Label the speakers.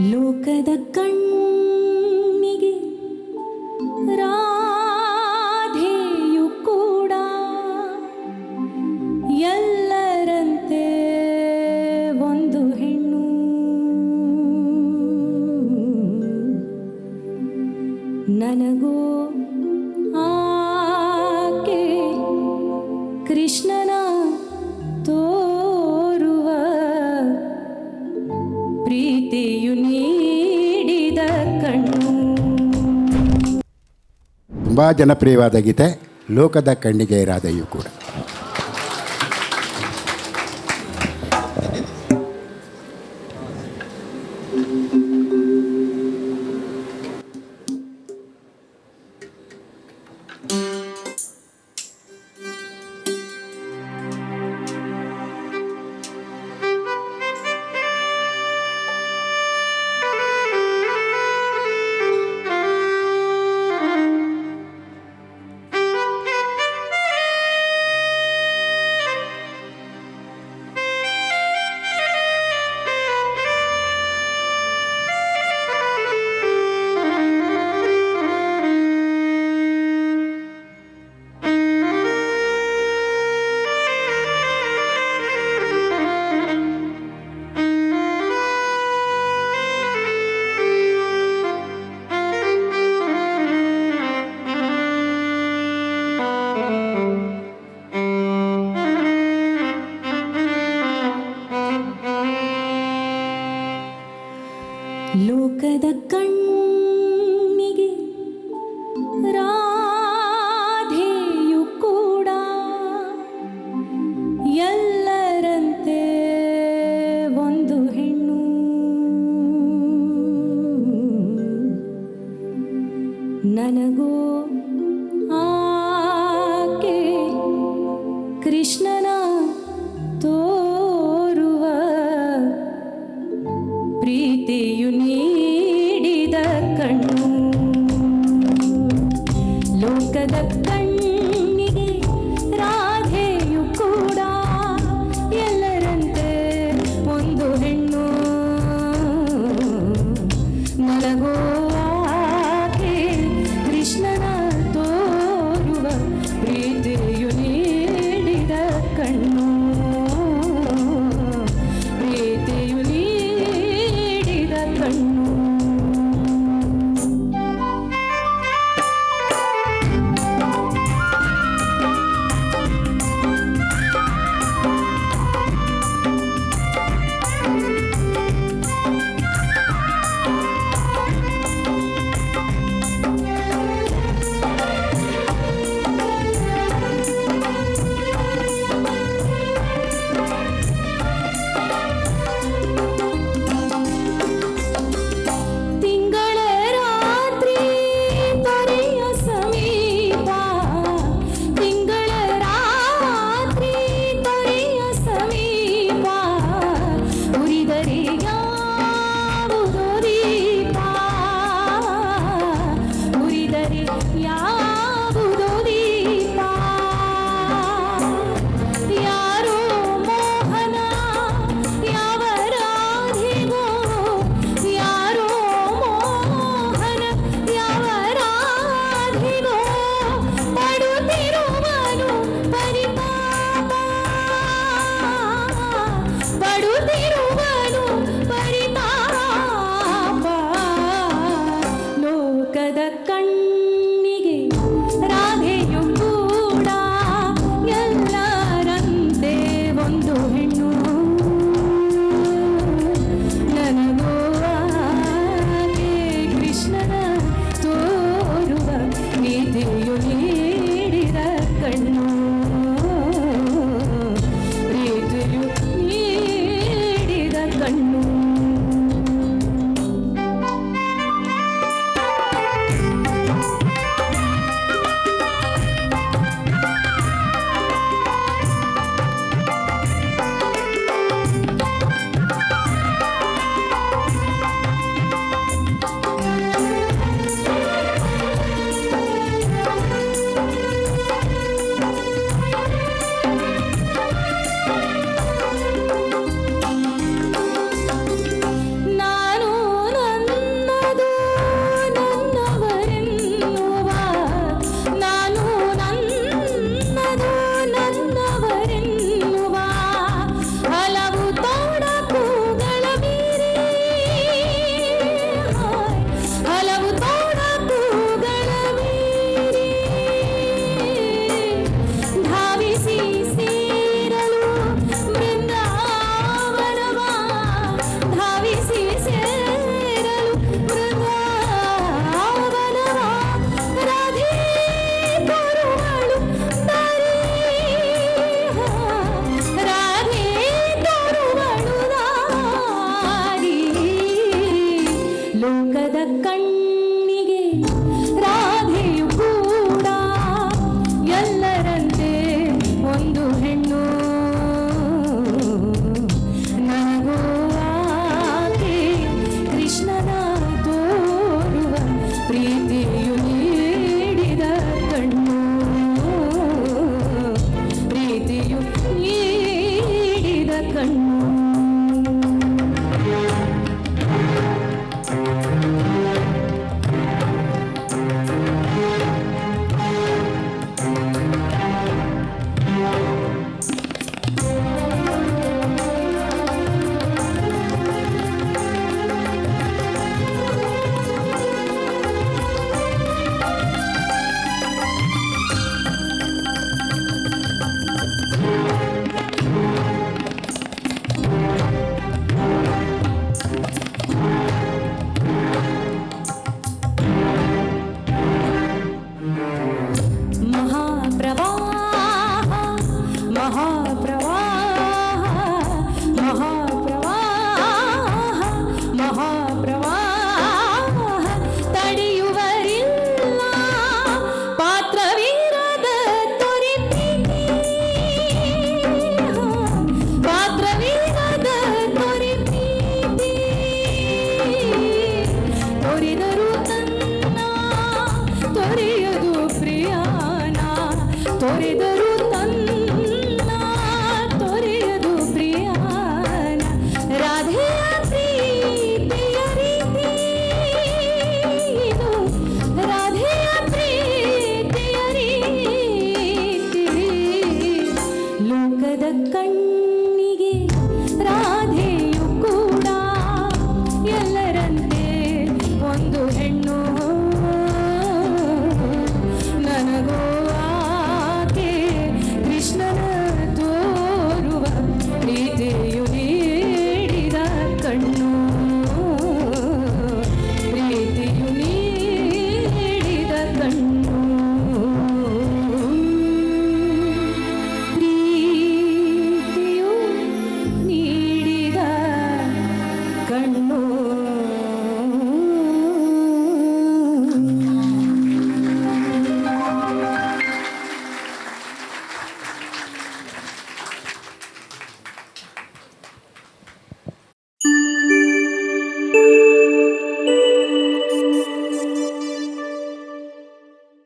Speaker 1: ಲೋಕದ ಕಣ್ಣಿಗೆ ರಾಧೆಯು ಕೂಡ ಎಲ್ಲರಂತೆ ಒಂದು ಹೆಣ್ಣು. ನನಗೂ
Speaker 2: ತುಂಬ ಜನಪ್ರಿಯವಾದ ಗೀತೆ ಲೋಕದ ಕಣ್ಣಿಗೆ ರಾಧೆಯೂ ಕೂಡ.
Speaker 1: कृष्ण ಧನ್ಯವಾದಗಳು